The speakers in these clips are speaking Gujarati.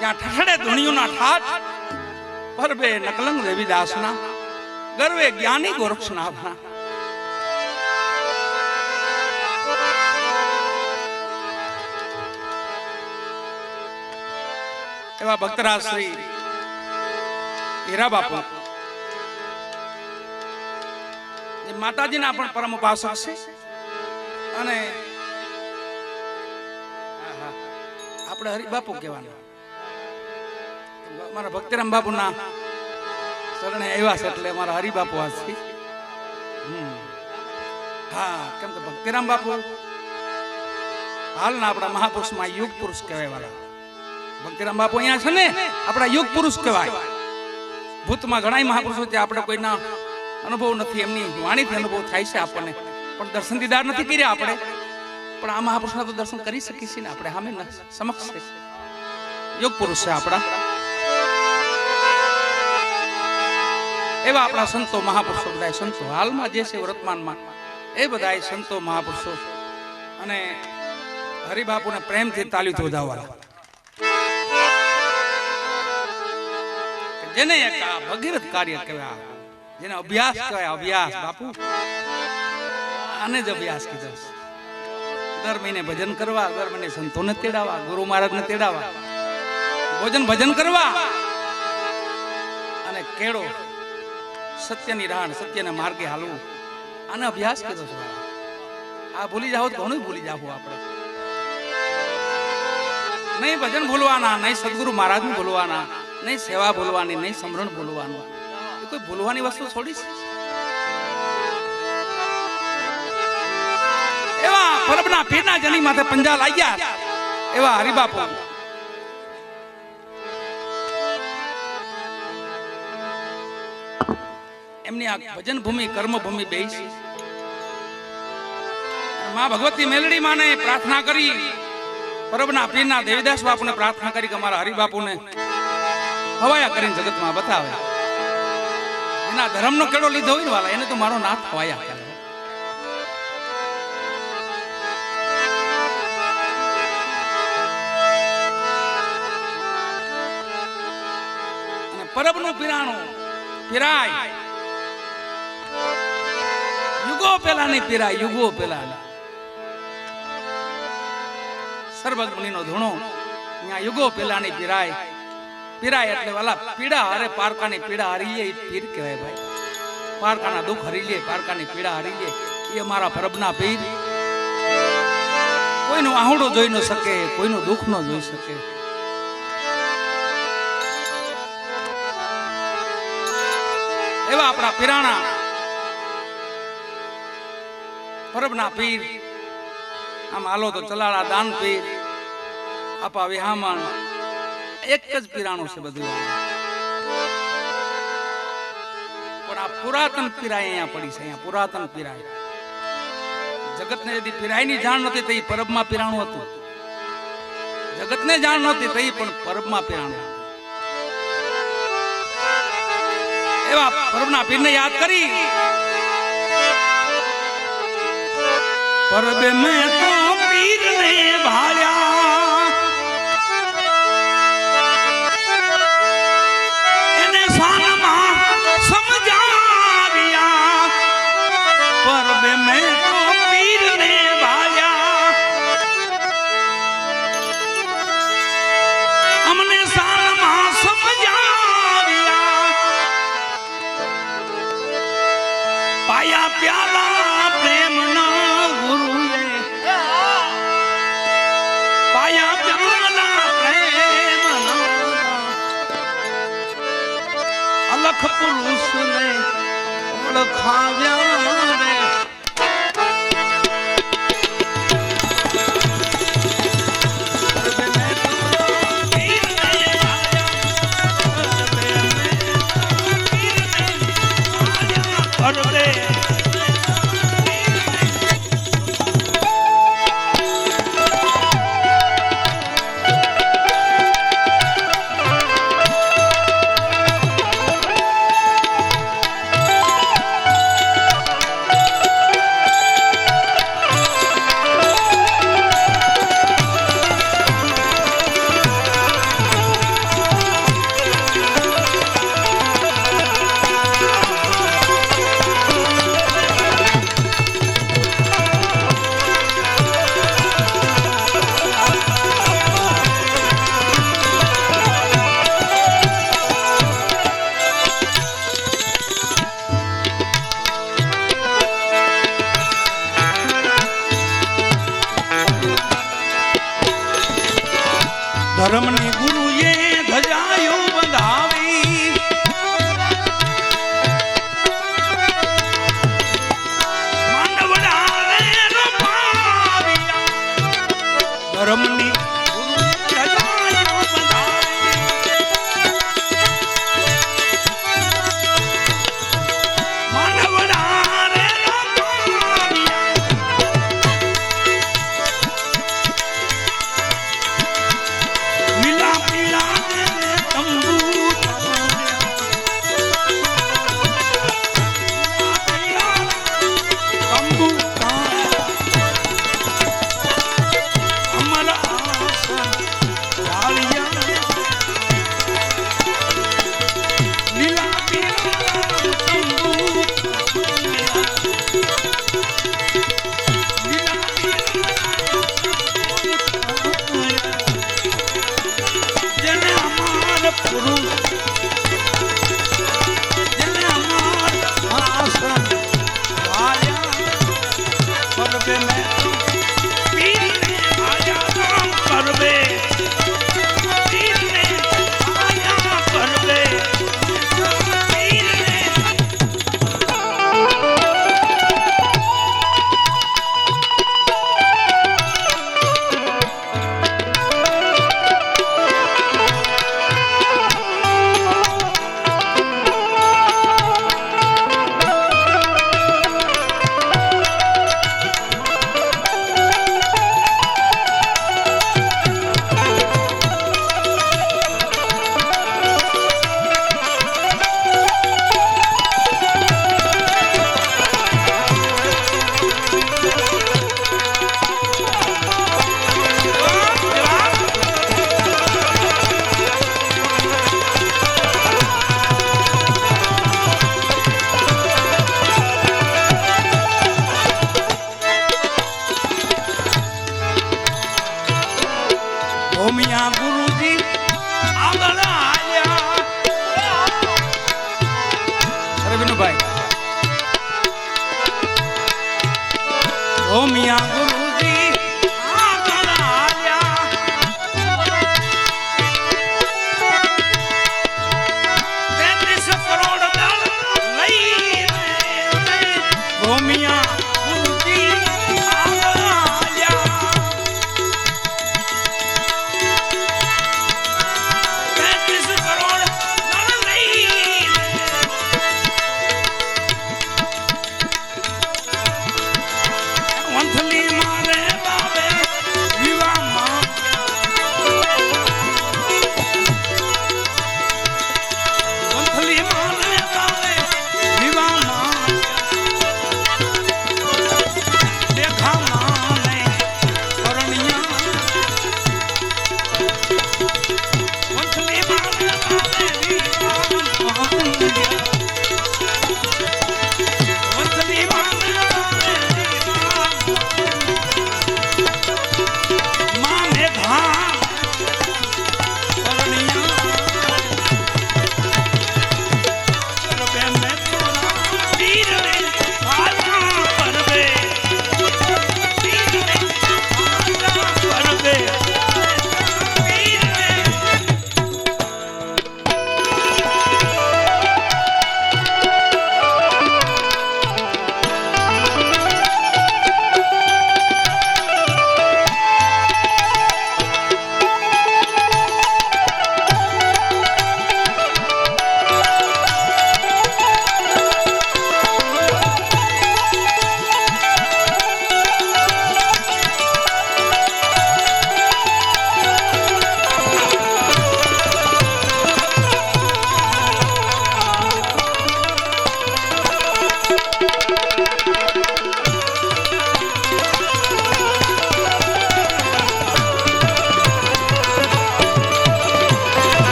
જ્યાં ઠઠડે ધૂણિયુંના ઠાઠ પરબે નકલંગ રવિદાસના, ગર્વે જ્ઞાની ગોરક્ષના ભણા એવા ભક્તરાજ શ્રી હીરા બાપુ માતાજીના પણ પરમ ઉપાસક છે. અને આપણે હરિબાપુ કહેવાનું. મારા ભક્તિરામ બાપુના શરણે આવ્યા છે એટલે મારા હરિબાપુ આ હા, કેમ કે ભક્તિરામ બાપુ હાલના આપણા મહાપુરુષમાં યુગ પુરુષ કહેવાય વાળા ભક્તિરામ બાપુ અહીંયા છે ને, આપણા યુગ પુરુષ કહેવાય. ભૂતમાં ઘણા મહાપુરુષો છે, આપણે કોઈના અનુભવ નથી, એમની વાણીથી અનુભવ થાય છે આપણને. પણ દર્શન દીદાર નથી કર્યા આપણે. પણ આ મહાપુરુષના તો દર્શન કરી શકીએ છીએ ને આપણે, સામે સમક્ષ. યોગ પુરુષ છે આપણા. એવા આપણા સંતો મહાપુરુષો બધા સંતો. હાલમાં જે છે વર્તમાનમાં એ બધા સંતો મહાપુરુષો. અને હરિબાપુને પ્રેમથી તાલીઓ વધાવવાના જેને એક ભગીરથ કાર્ય કહેવાય, જેને અભ્યાસ કહેવાય, અભ્યાસ બાપુ. આને જ અભ્યાસ કીધો દર મહિને ભજન કરવા, દર મહિને સંતોને તેડાવા ગુરુ મહારાજને તેડાવા ભોજન ભજન કરવા. અને કેળો સત્યની રાણ, સત્યના માર્ગે હાલવું. આને અભ્યાસ કર્યો છે આ ભૂલી તો ઘણું ભૂલી જાવ આપણે. નહીં ભજન ભૂલવાના, નહીં સદગુરુ મહારાજનું ભૂલવાના, નહીં સેવા ભૂલવાની, નહીં સમરણ ભૂલવાનું. એ કોઈ ભૂલવાની વસ્તુ છોડી છે? એવા પરબના પીરના જની માથે પંજા લાગ્યા એવા હરિબાપુ. એમની આ ભજન ભૂમિ કર્મ ભૂમિ બે છે ભગવતી મેલડી માને પ્રાર્થના કરી. પરબના પીરના દેવીદાસ બાપુને પ્રાર્થના કરી કે અમારા હરિબાપુને હવાયા કરીને જગતમાં બતાવે. એના ધર્મનો કેળો લીધો હોય ને વાલા, એને તો મારો નાથ હવાયા કરે. પરબનું પીરાણું પીરાય યુગો પેલા નહીં પીરાય યુગો પેલા નહીં. સર્વદ મુનિનો ધૂણો, ત્યાં યુગો પેલા નહીં પીરાય. પીરાય એટલે વાલા પીડા હારે પારકાની પીડા હારી લે પીર કહેવાય ભાઈ. પારકાના દુઃખ હરી લે પારકાની પીડા હરી લે એ અમારા પરબના પીર. કોઈનું આહુડો જોઈ ન શકે, કોઈનું દુઃખ ન જોઈ શકે. એવા આપણા પીરાણા પરબના પીર. આમ આલો તો ચલાળા દાન પીર. આપા વિહામણ. એક જ પીરાણું છે બધું. પણ આ પુરાતન પીરાય અહીંયા પડી છે, અહીંયા પુરાતન પીરાય. જગતને यदि પીરાયની જાણ નહોતી થઈ પરબ પરબમાં પીરાણું હતું. જગતને જાણ નથી થઈ, પણ પરબમાં પીરાણું હતું. એવા પરબના પીરને યાદ કરી. પરબે મેં તો પીરને ભાળ્યા 了炕凉。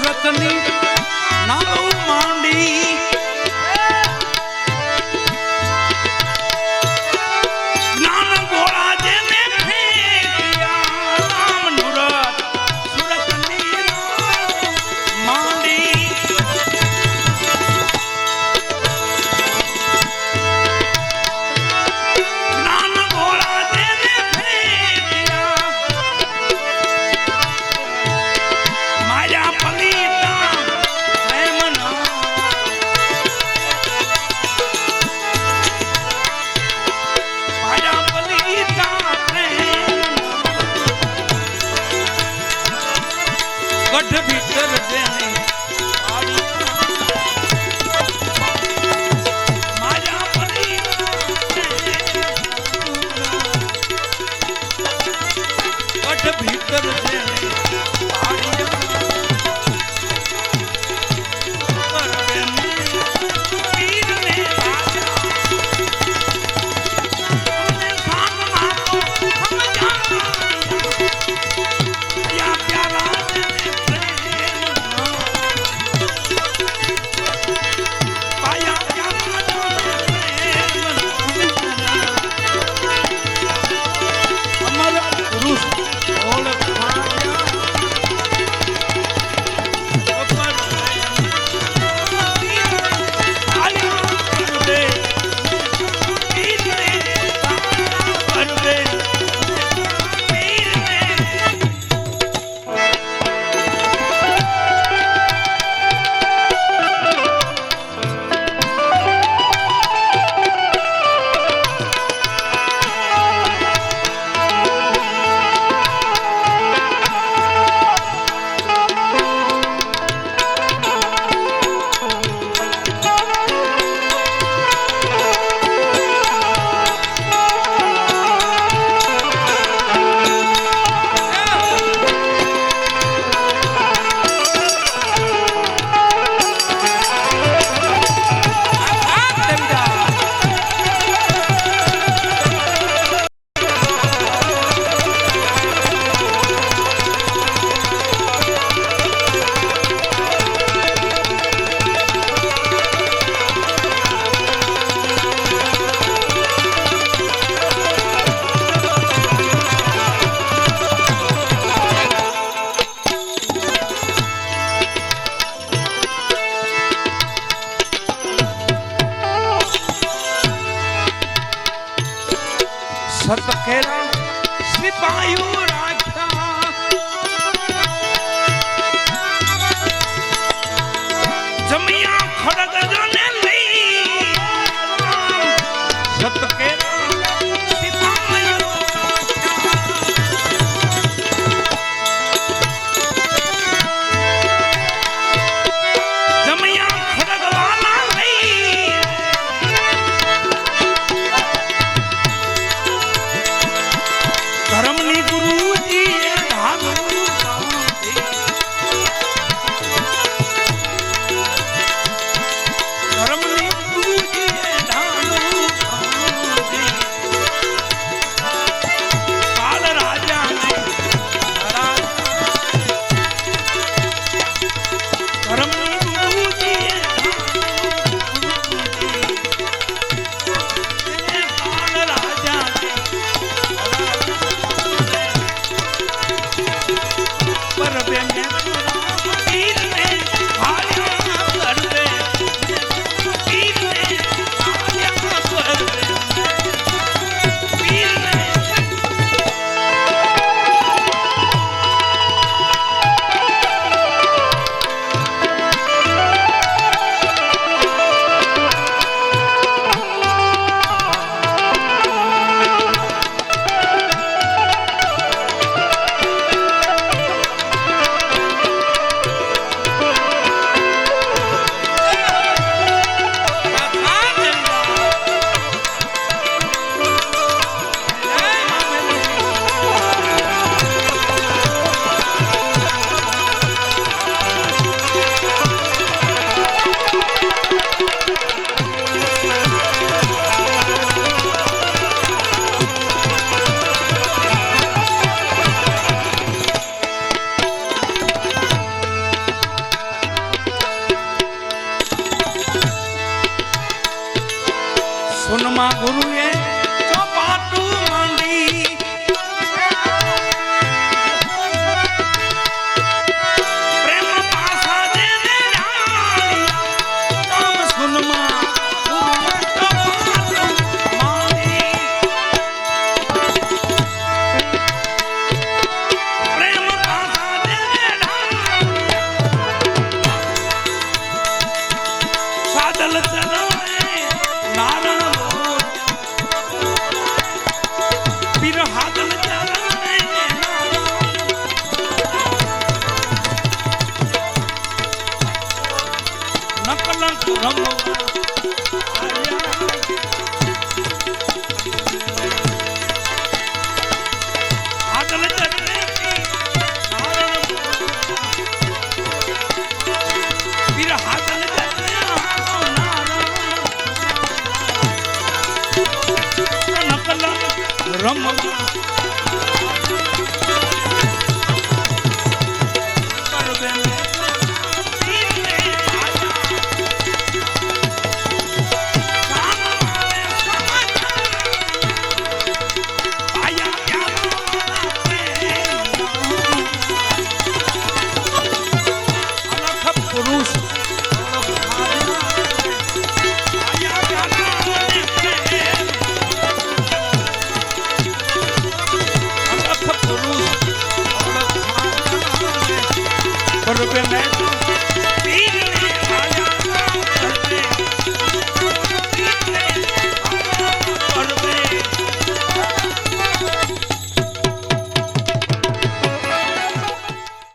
સુરતની નામ માંડી